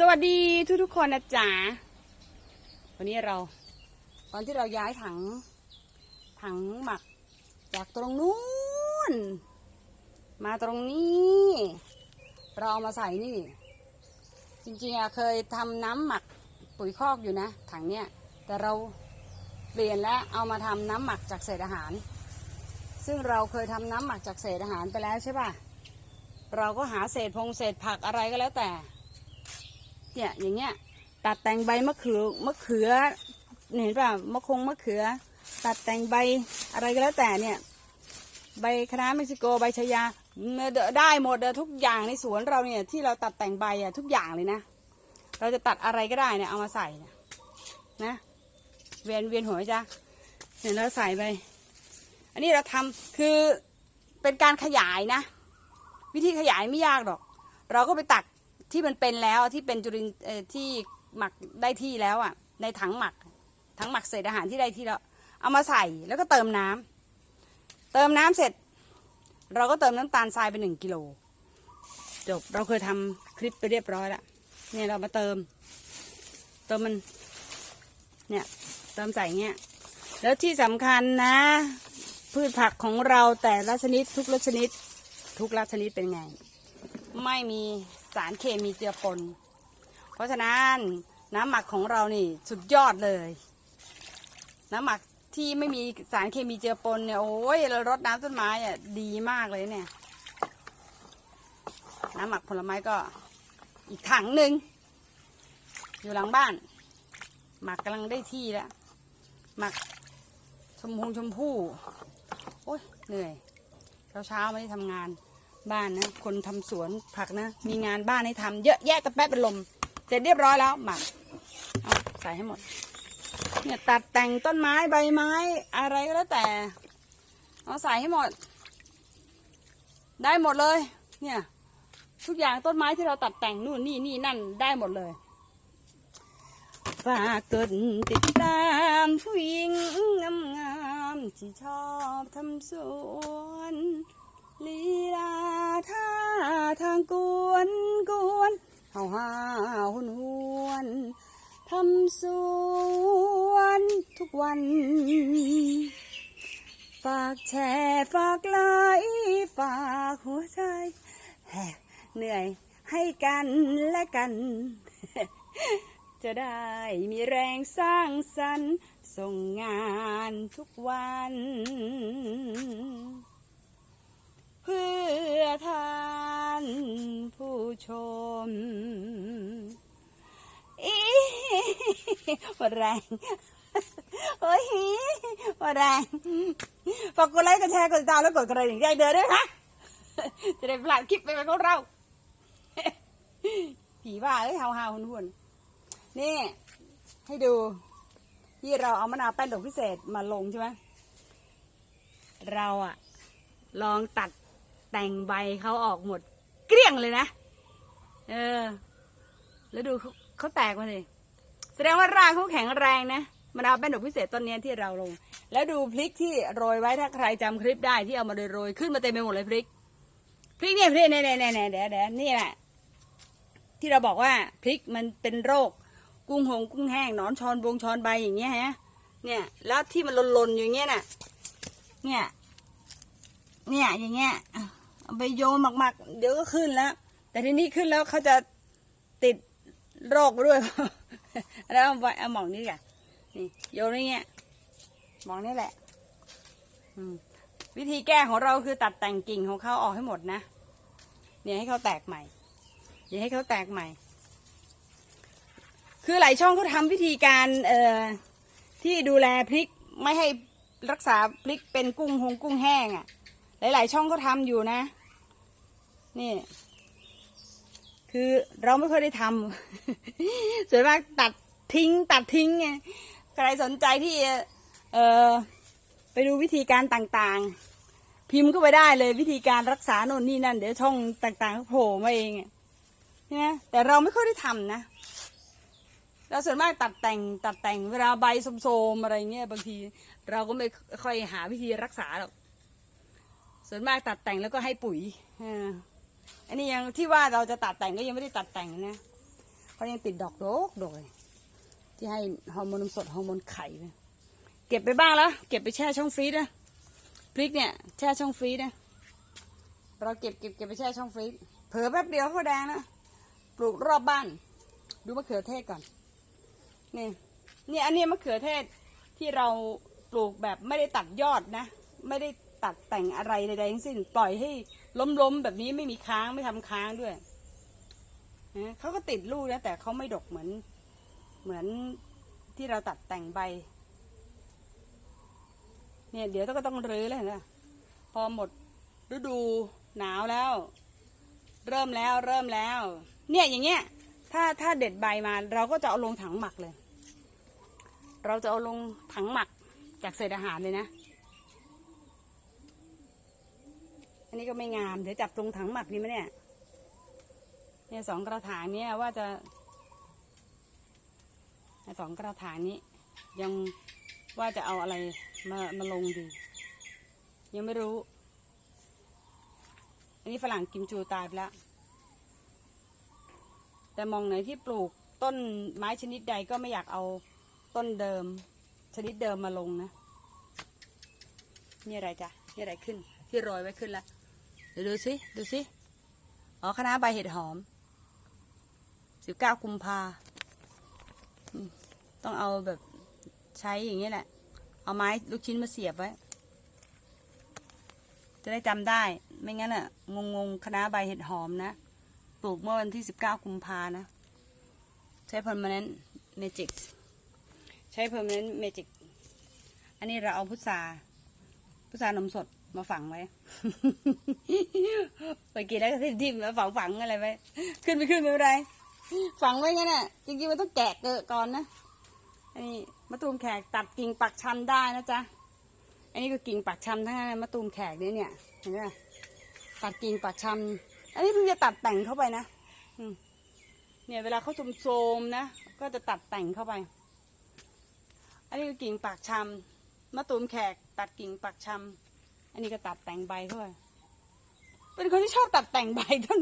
สวัสดีทุกทุกๆคนนะจ๊ะวันนี้เรา ตอนที่เราย้ายถัง ถังหมัก จากตรงนู้น มาตรงนี้ เราเอามาใส่นี่ จริงๆอะเคยทำน้ำหมักปุ๋ยคอกอยู่นะ ถังเนี้ยแต่เราเปลี่ยนแล้วเอามาทำน้ำหมักจากเศษอาหาร ซึ่งเราเคยทำน้ำหมักจากเศษอาหารไปแล้วใช่ป่ะเราก็หาเศษพงเศษผักอะไรก็แล้วแต่ เนี่ยอย่างเงี้ย ตัดแต่งใบมะเขือมะเขือเห็นป่ะมะคงมะเขือ ตัดแต่งใบอะไรก็แล้วแต่เนี่ย ใบคะน้าเม็กซิโกใบชายาได้หมดเลยทุกอย่างในสวนเราเนี่ยที่เราตัดแต่งใบอะทุกอย่างเลยนะ เราจะตัดอะไรก็ได้เนี่ยเอามาใส่นี่ยนะเวียนเวียนหัวจ๊ะเนี่ยเราใส่ไป อันนี้เราทำคือเป็นการขยายนะ วิธีขยายไม่ยากหรอก เราก็ไปตัก ที่มันเป็นแล้วที่เป็นจุลินที่หมักได้ที่แล้วอะ ในถังหมักถังหมักเศษอาหารที่ได้ที่แล้ว เอามาใส่แล้วก็เติมน้ำเติมน้ำเสร็จ เราก็เติมน้ำตาลทรายไปหนึ่งกิโลจบเราเคยทำคลิปไปเรียบร้อยแล้วเนี่ยเรามาเติม เติมมัน เนี่ย เติมใส่เงี้ยแล้วที่สำคัญนะ พืชผักของเราแต่ละชนิดทุกละชนิด ทุกละชนิดเป็นไง ไม่มีารเคมีเจือปน เพราะฉะนั้นน้ำหมักของเรานี่สุดยอดเลย น้ำหมักที่ไม่มีสารเคมีเจือปนเนี่ยโอ้ยเรารดน้ำต้นไม้อะดีมากเลยเนี่ย น้ำหมักผลไม้ก็อีกถังหนึ่งอยู่หลังบ้าน หมักกำลังได้ที่แล้วหมักชมพงชมพู่โอ้ยเหนื่อยเช้าเช้าๆไม่ได้ทำงาน บ้านนะ คนทำสวนผักนะ มีงานบ้านให้ทำเยอะแยะกระแป๊บเป็นลม เสร็จเรียบร้อยแล้วหมักเอาใส่ให้หมด เนี่ยตัดแต่งต้นไม้ใบไม้ อะไรก็แล้วแต่เอาใส่ให้หมด ได้หมดเลย เนี่ย ทุกอย่างต้นไม้ที่เราตัดแต่งนู่นนี่นี่นั่นได้หมดเลยฝากกดติดตามผู้หญิงงามงามๆที่ชอบทำสวน ลีลาท่าทางกวนกวนเฮาฮาหุนหวนทำสวนทุกวัน ฝากแชร์ฝากไลค์ฝากหัวใจแหกเหนื่อยให้กันและกัน จะได้มีแรงสร้างสรรค์ส่งงานทุกวัน พื่อท่านผู้ชม อีหมดแรงโอ้ยแรงฝากกดไลค์กดแชร์กดติดตามแล้วกดกระดิ่งแจ้งเตือนด้วยนะจะได้ไม่พลาดคลิปไปของเรา ผีบ้าเอ้ยฮาวฮาวหุ่นหุ่นนี่ ให้ดู ที่เราเอามะนาวแป้นดอกพิเศษมาลงใช่ไหมเราอะลองตัด แต่งใบเขาออกหมด เกลี้ยงเลยนะ เออ แล้วดูเขาเขาแตกมาเลยแสดงว่ารากเขาแข็งแรงนะมะนาวแป้นดอกพิเศษต้นนี้ที่เราลง แล้วดูพริกที่โรยไว้ถ้าใครจำคลิปได้ที่เอามาโรยขึ้นมาเต็มไปหมดเลยพริก พริกเนี่ยพริกเนี่ยเนี่ยเนี่ยเนี่ยเดี๋ยวเดี๋ยวนี่แหละที่เราบอกว่าพริกมันเป็นโรค กุ้งหงกุ้งแห้งหนอนชอนบวงชอนใบอย่างเงี้ยฮะ เนี่ยแล้วที่มันหล่นๆอยู่างเงี้ยน่ะ เนี่ย เนี่ยอย่างเงี้ย ไปโยนหมักๆ เดี๋ยวก็ขึ้นแล้ว แต่ทีนี้ขึ้นแล้วเขาจะติดโรคด้วย แล้วเอาไว้เอาหมองนี้กันนี่โยนอย่างเงี้ยหมองนี่แหละวิธีแก้ของเราคือตัดแต่งกิ่งของเขาออกให้หมดนะเนี่ยให้เขาแตกใหม่อย่าให้เขาแตกใหม่ คือหลายช่องเขาทำวิธีการเอ่อที่ดูแลพริกไม่ให้รักษาพริกเป็นกุ้งหงกุ้งแห้งอะ่ะ หลาย ๆ ช่องเขาทำอยู่นะ นี่ คือเราไม่เคยได้ทำส่วนมากตัดทิ้ง ตัดทิ้งไงใครสนใจที่เออไปดูวิธีการต่างๆ พิมพ์เข้าไปได้เลยวิธีการรักษาโน่นนี่นั่น เดี๋ยวช่องต่างๆโผล่มาเองอะใช่ไหมแต่เราไม่ค่อยได้ทำนะเราส่วนมากตัดแต่งตัดแต่งเวลาใบโสมๆอะไรเงี้ยบางที เราก็ไม่ค่อยหาวิธีรักษาหรอกส่วนมากตัดแต่งแล้วก็ให้ปุ๋ยอ่า อันนี้ยังที่ว่าเราจะตัดแต่งก็ยังไม่ได้ตัดแต่งนะเขายังติดดอกโดกโดกเลยที่ให้ฮอร์โมนสดฮอร์โมนไข่เนี่ยเก็บไปบ้างแล้ว เก็บไปแช่ช่องฟรีซนะพริกเนี่ยแช่ช่องฟรีซนะเราเก็บเก็บเก็บไปแช่ช่องฟรีซเผลอแป๊บเดียวเขาแดงนะปลูกรอบบ้าน ดูมะเขือเทศก่อนนี่นี่อันนี้มะเขือเทศที่เราปลูกแบบไม่ได้ตัดยอดนะ ไม่ได้ตัดแต่งอะไรใดๆทั้งสิ้นปล่อยให้ ล้มๆแบบนี้ไม่มีค้างไม่ทำค้างด้วยนะเขาก็ติดลูกนะแต่เขาไม่ดกเหมือน เหมือนที่เราตัดแต่งใบ เนี่ย เดี๋ยวก็ต้องรื้อแล้วนะพอหมดฤดูหนาวแล้ว เริ่มแล้วเริ่มแล้ว เนี่ยอย่างเงี้ย ถ้าถ้าเด็ดใบมา เราก็จะเอาลงถังหมักเลย เราจะเอาลงถังหมักจากเศษอาหารเลยนะ อันนี้ก็ไม่งาม เดี๋ยวจับตรงถังหมักนี่ไหมเนี่ย เนี่ยสองกระถางเนี่ยว่าจะสองกระถางนี้ ยังว่าจะเอาอะไรมามาลงดี ยังไม่รู้ อันนี้ฝรั่งกิมจูตายไปแล้ว แต่มองไหนที่ปลูกต้นไม้ชนิดใดก็ไม่อยากเอาต้นเดิม ชนิดเดิมมาลงนะ นี่อะไรจ้ะ นี่อะไรขึ้น ที่โรยไว้ขึ้นแล้ว ดี๋ยวดูสิดูสิอ๋อคณะใบเห็ดหอมสิบเก้ากุมภาต้องเอาแบบใช้อย่างนี้แหละ เอาไม้ลูกชิ้นมาเสียบไว้ จะได้จำได้ ไม่งั้นอะงงงคณะใบเห็ดหอมนะ ปลูกเมื่อวันที่สิบเก้ากุมภานะ ใช้ permanent magic ใช้ permanent magic อันนี้เราเอาพุทราพุทรานมสด มาฝังไว้ไปกินแล้วก็ทิ่มๆแล้วฝังฝังอะไรไว้ขึ้นไปขึ้นไม่เป็นไร ฝังไว้งั้นน่ะ จริงๆมันต้องแกะเกอะก่อนนะอันนี้มะตูมแขกตัดกิ่งปักชันได้นะจ๊ะ อันนี้ก็กิ่งปักชันทั้งนั้นมะตูมแขกเนี่ยเนี่ยเห็นไหมตัดกิ่งปักชันอันนี้เพิ่งจะตัดแต่งเข้าไปนะเนี่ยเวลาเขาโทมๆนะ ก็จะตัดแต่งเข้าไป อันนี้ก็กิ่งปากชำมะตูมแขกตัดกิ่งปากชำ อันนี้ก็ตัดแต่งใบเข้าไปเป็นคนที่ชอบตัดแต่งใบท่าน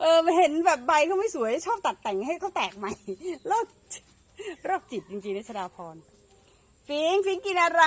เออเห็นแบบใบเขาไม่สวยชอบตัดแต่งให้เขาแตกใหม่โรคโรคจิตจริงๆนะชดาพรฟิงฟิงกินอะไร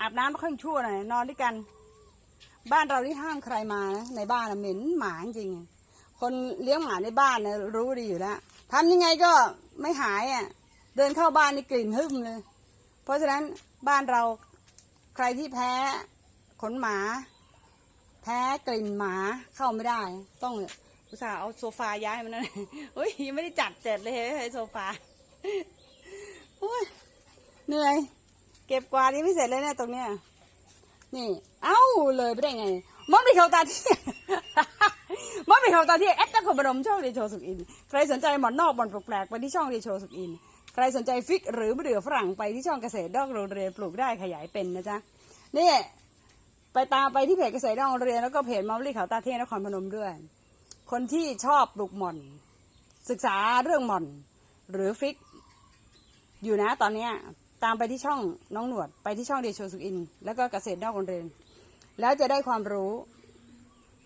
อาบน้ำไม่ค่อยชั่วหน่อยนอนด้วยกัน บ้านเราที่ห้ามใครมานะในบ้านเหม็นหมาจริงคนเลี้ยงหมาในบ้านนะรู้ดีอยู่แล้วทำยังไงก็ไม่หายอะ เดินเข้าบ้านนี่กลิ่นหึ่มเลย เพราะฉะนั้นบ้านเรา รที่แพ้ขนหมา แพ้กลิ่นหมาเข้าไม่ได้ ต้องอุตส่าห์เอาโซฟาย้ายมันนั่นเฮ้ยยังไม่ได้จัดเสร็จเลยเฮ้ยโซฟาโอ้ยเหนื่อย เก็บกวาดยังไม่เสร็จเลยเนี่ยตรงเนี้ยนี่ เอ้าเลยไปได้ไงมองไปเขาตาที่มองไปเขาตาที่แอดนักขบรมช่องเดโชสุกอิน ใครสนใจหมอนนอกบอลแปลกๆไปที่ช่องเดโชสุกอิน ใครสนใจฟิกหรือมะเดื่อฝรั่งไปที่ช่องเกษตรดอกโรงเรียนปลูกได้ขยายเป็นนะจ๊ะนี่ไปตามไปที่เพจเกษตรดอกโรงเรียนแล้วก็เพจมอลลี่เขาตาเทียงนครพนมด้วย คนที่ชอบปลูกหม่อน ศึกษาเรื่องหม่อน หรือฟิก อยู่นะตอนเนี้ยตามไปที่ช่องน้องหนวดไปที่ช่องเดชโชสุอิน แล้วก็เกษตรนอกโรงเรียน แล้วจะได้ความรู้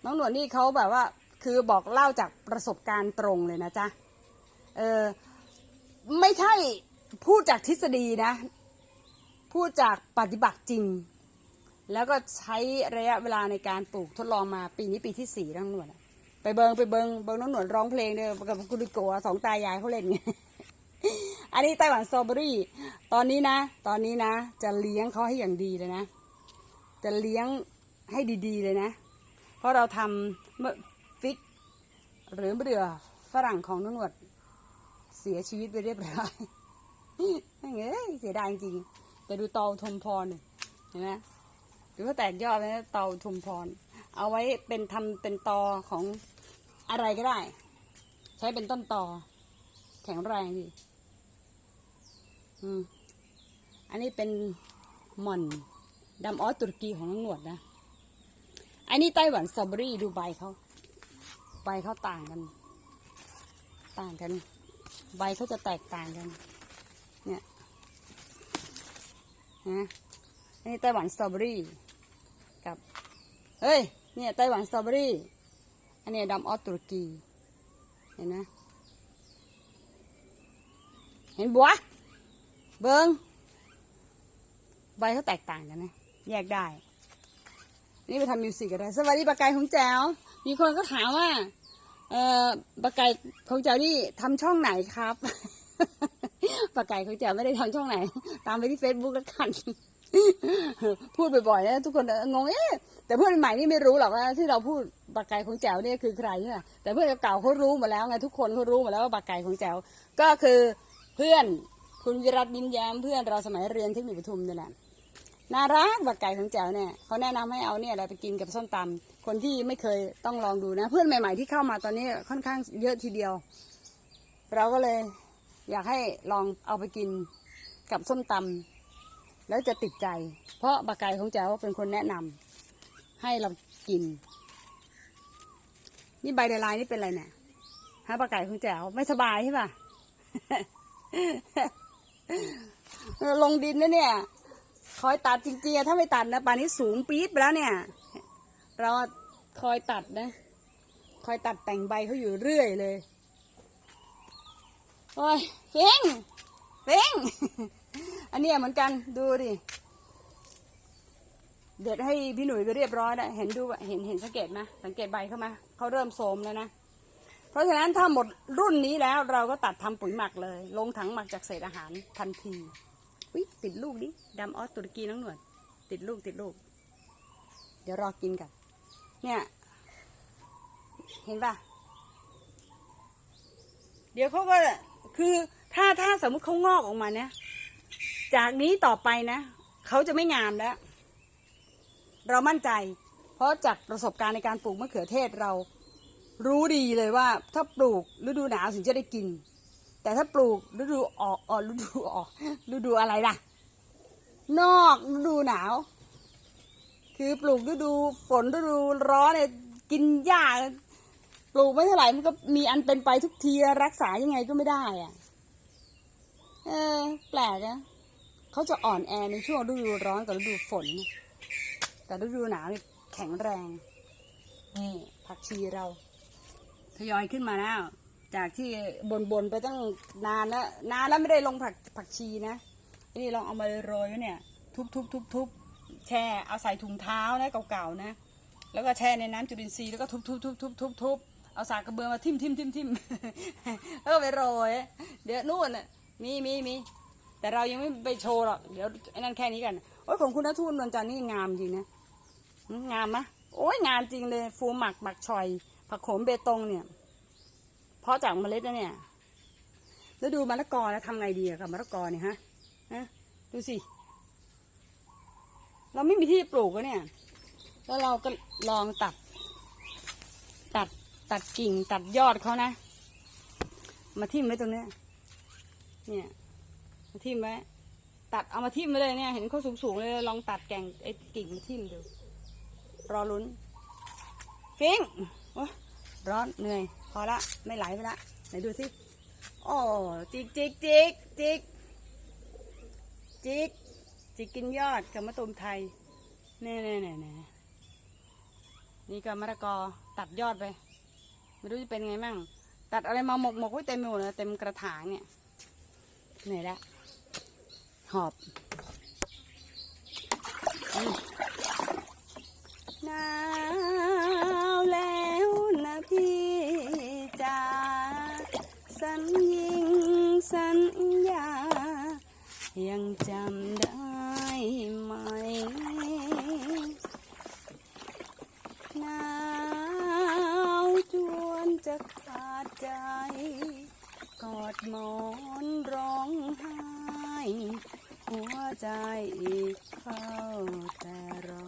น้องหนวดนี่เขาแบบว่า คือบอกเล่าจากประสบการณ์ตรงเลยนะจ๊ะเออ ไม่ใช่พูดจากทฤษฎีนะ พูดจากปฏิบัติจริง แล้วก็ใช้ระยะเวลาในการปลูกทดลองมาปีนี้ปีที่สี่น้องหนวดไปเบิงไปเบิงเบิงน้องหนวดร้องเพลงเนี่ยกับกุลิโกะสองตายายเขาเล่นไงอันนี้ไต้หวันสตรอเบอรี่ ตอนนี้นะ ตอนนี้นะ จะเลี้ยงเขาให้อย่างดีเลยนะ จะเลี้ยงให้ดีๆเลยนะ เพราะเราทำเมื่อฟิก หรือเดื่อฝรั่งของนุ่นวด สียชีวิตไปเรียบร้อยเอ้ยเสียดายจริงแต่ดูเตาทมพรนี่เห็นไหมดูว่าแตกยอดเลยนะเตาทมพร เอาไว้เป็นทำเป็นตอของอะไรก็ได้ ใช้เป็นต้นตอ แข็งแรงดีอืมอันนี้เป็นหม่อนดำออสตุรกีของน้องหนวดนะ อันนี้ไต้หวันสตรอเบอรี่ดูใบเขา ใบเขาต่างกัน ต่างกัน ใบเขาจะแตกต่างกัน เนี่ยนะอันนี้ไต้หวันสตรอเบอรี่กับเฮ้ย เนี่ยไต้หวันสตรอเบอรี่ อันนี้ดำออสตุรกี เห็นไหมเห็นบัว เบิงใบเขาแตกต่างกันนะ แยกได้ นี่ไปทำมิวสิกก็ได้ สวัสดีปากไก่ของแจ๋ว มีคนก็ถามว่า เอ่อปากไก่ของแจ๋วนี่ทำช่องไหนครับปากไก่ของแจ๋วไม่ได้ทำช่องไหน ตามไปที่เฟซบุ๊กแล้วกันพูดบ่อยๆนะทุกคนงงเอ๊ะแต่เพื่อนใหม่นี่ไม่รู้หรอกว่าที่เราพูดปากไก่ของแจ๋วเนี่ยคือใครใช่ไหมแต่เพื่อนเก่าเขารู้หมดแล้วไงทุกคนเขารู้หมดแล้วว่าปากไก่ของแจ๋วก็คือเพื่อนคุณวิรัตยิ้มแย้มเพื่อนเราสมัยเรียนเทคนิคปทุมนี่แหละน่ารักปากไก่ของแจ๋วเนี่ยเขาแนะนำให้เอาเนี่ยอะไรไปกินกับส้มตำ คนที่ไม่เคยต้องลองดูนะ เพื่อนใหม่ ๆ ที่เข้ามาตอนนี้ค่อนข้างเยอะทีเดียว เราก็เลยอยากให้ลองเอาไปกินกับส้มตำแล้วจะติดใจ เพราะบาไก่ของแจ๋วเป็นคนแนะนำให้เรากิน นี่ใบเดลายนี่เป็นอะไรเนี่ยฮะบาไก่ของแจ๋วไม่สบายใช่ปะลงดินนะเนี่ย คอยตัดจริงๆ ถ้าไม่ตัดนะป่านนี้สูงปี๊ดไปแล้วเนี่ย เราคอยตัดนะ คอยตัดแต่งใบเขาอยู่เรื่อยเลย โอ้ยเฟ้งเฟ้งอันนี้เหมือนกันดูดิ เด็ดให้พี่หนุ่ยไปเรียบร้อยแล้วเห็นดูเห็นเห็นสังเกตไหมสังเกตใบเข้ามาเขาเริ่มโทรมแล้วนะ เพราะฉะนั้นถ้าหมดรุ่นนี้แล้วเราก็ตัดทำปุ๋ยหมักเลย ลงถังหมักจากเศษอาหารทันทีวิติดลูกดิดำออสตุรกีน้องหนวด ติดลูกติดลูก เดี๋ยวรอกินกัน เนี่ย เห็นปะเดี๋ยวเขาก็คือถ้าถ้าสมมติเขางอกออกมาเนี่ย จากนี้ต่อไปนะเขาจะไม่งามแล้ว เรามั่นใจ เพราะจากประสบการณ์ในการปลูกมะเขือเทศเรารู้ดีเลยว่า ถ้าปลูกฤดูหนาวถึงจะได้กิน แต่ถ้าปลูกฤดูออกออฤดูออกฤดูอะไรล่ะ นอกฤดูหนาว คือปลูกฤดูฝนฤดูร้อนเนี่ยกินยากปลูกไม่เท่าไหร่มันก็มีอันเป็นไปทุกทีรักษายังไงก็ไม่ได้อะเออ แปลกนะเขาจะอ่อนแอในช่วงฤดูร้อนกับฤดูฝน แต่ฤดูหนาวนี่แข็งแรงนี่ผักชีเราทยอยขึ้นมาแล้ว จากที่บนบนๆไปตั้งนานแล้วนานแล้วไม่ได้ลงผักผักชีนะนี่ลองเอามาโรยไว้เนี่ย ทุบทุบทุบทุบ แช่เอาใส่ถุงเท้านะเก่าๆนะ แล้วก็แช่ในน้ำจุลินทรีย์แล้วก็ทุบทุบทุบทุบทุบทุบเอาสากกระเบือมาทิ่มทิ่มทิ่มทิ่มแล้วก็ไปโรยเดี๋ยวนู่นน่ะมีมีมีแต่เรายังไม่ไปโชว์หรอกเดี๋ยวไอ้นั่นแค่นี้กันโอ้ยของคุณนททูนนวลจันทร์นี่งามจริงนะงามมะโอ้ยงามจริงเลยฟูหมักหมักชอย ผักโขมเบตงเนี่ยเพราะจากเมล็ดนะเนี่ยแล้วดูมะละกอแล้วทำไงดีกับมะละกอเนี่ยฮะฮะดูสิ เราไม่มีที่ปลูกอะเนี่ย แล้วเราก็ลองตัด ตัดตัดกิ่งตัดยอดเขานะ มาทิ่มไว้ตรงเนี้ย เนี่ยมาทิ่มไว้ ตัดเอามาทิ่มไว้เลยเนี่ย เห็นเขาสูงๆเลย ลองตัดแก่งไอ้กิ่งมาทิ่มดู รอลุ้น ฟิงโอ๊ยร้อนเหนื่อย พอละไม่ไหลไปละไหนดูสิโอ้จิกจิกจิกจิกจิก จิกกินยอดกับมะตูมไทยเน่เน่เน่เน่นี่ก็มะละกอตัดยอดไป ไม่รู้จะเป็นไงมั่ง ตัดอะไรมาหมกหมกไว้เต็มหมดเลยเต็มกระถางเนี่ยเหนื่อยละหอบหนาวแล้วนะพี่จ๋าสัญญิงสัญญา ยังจำได้ไหม หนาวจ วนจะขาดใจ กอดหมอนร้องไห้ หัวใจเข้าแต่รอ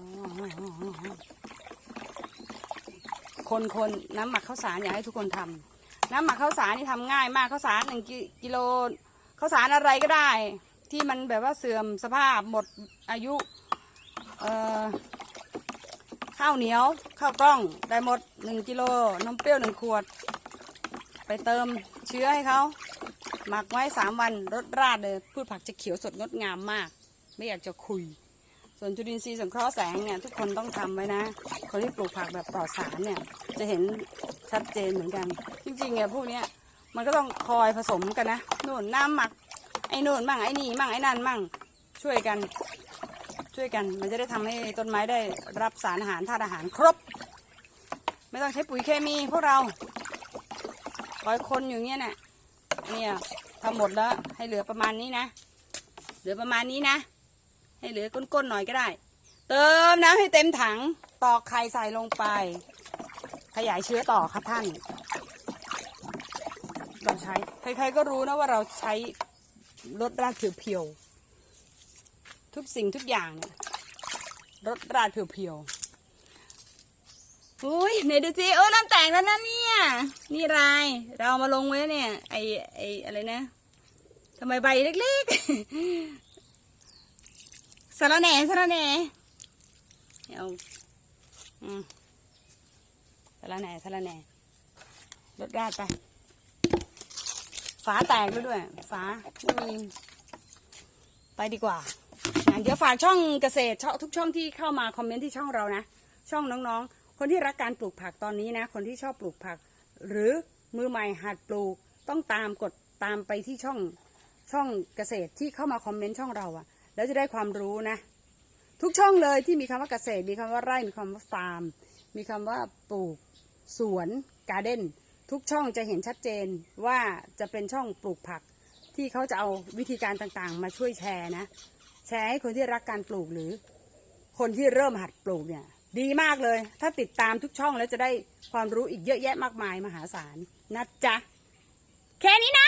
คนคนน้ำหมักข้าวสารอยากให้ทุกคนทำน้ำหมักข้าวสารนี่ทำง่ายมากข้าวสารหนึ่งกิกิโลข้าวสารอะไรก็ได้ ที่มันแบบว่าเสื่อมสภาพหมดอายุ เอ่อ ข้าวเหนียว ข้าวกล้องได้หมดหนึ่งกิโลนมเปรี้ยวหนึ่งขวด ไปเติมเชื้อให้เขาหมักไว้สามวันรสราดเลยพืชผักจะเขียวสดงดงามมาก ไม่อยากจะคุย ส่วนจุลินทรีย์สังเคราะห์แสงเนี่ยทุกคนต้องทำไว้นะ คนที่ปลูกผักแบบปลอดสารเนี่ยจะเห็นชัดเจนเหมือนกัน จริงๆเนี่ยพวกเนี้ยมันก็ต้องคอยผสมกันนะนู่นน้ำหมักไอ้โน่นมั่งไอ้นี่มั่งไอ้นั่นมั่งช่วยกัน ช่วยกัน มันจะได้ทำให้ต้นไม้ได้รับสารอาหารธาตุอาหารครบ ไม่ต้องใช้ปุ๋ยเคมีพวกเราปล่อยคนอยู่เงี้ยน่ะเนี่ยทำหมดแล้วให้เหลือประมาณนี้นะ เหลือประมาณนี้นะ ให้เหลือก้นๆหน่อยก็ได้ เติมน้ำให้เต็มถังตอกไข่ใส่ลงไป ขยายเชื้อต่อครับท่านเราใช้ใครๆก็รู้นะว่าเราใช้รถราดเพียวๆ ทุกสิ่งทุกอย่างเนี่ยรถราดเพียวๆอุ้ยไหนดูสิเออน้ำแตกแล้วนะเนี่ย นี่ราย เราเอามาลงไว้เนี่ย ไอไออะไรนะทำไมใบเล็กๆสารแหน่สารแหน่เอาอืมสารแหน่สารแหน่รถราดไปฝาแตกแล้วด้วย ฝาไม่มีไปดีกว่า เดี๋ยวฝากช่องเกษตรช่องทุกช่องที่เข้ามาคอมเมนต์ที่ช่องเรานะ ช่องน้องๆ คนที่รักการปลูกผักตอนนี้นะ คนที่ชอบปลูกผัก หรือมือใหม่หัดปลูกต้องตามกดตามไปที่ช่องช่องเกษตรที่เข้ามาคอมเมนต์ช่องเราอะแล้วจะได้ความรู้นะ ทุกช่องเลยที่มีคำว่าเกษตร มีคำว่าไร่มีคำว่าฟาร์ม มีคำว่าปลูกสวนการ์เด้นทุกช่องจะเห็นชัดเจนว่าจะเป็นช่องปลูกผัก ที่เขาจะเอาวิธีการต่างๆ มาช่วยแชร์นะ แชร์ให้คนที่รักการปลูกหรือ คนที่เริ่มหัดปลูกเนี่ย ดีมากเลย ถ้าติดตามทุกช่องแล้วจะได้ความรู้อีกเยอะแยะมากมายมหาศาลนะจ๊ะ แค่นี้นะ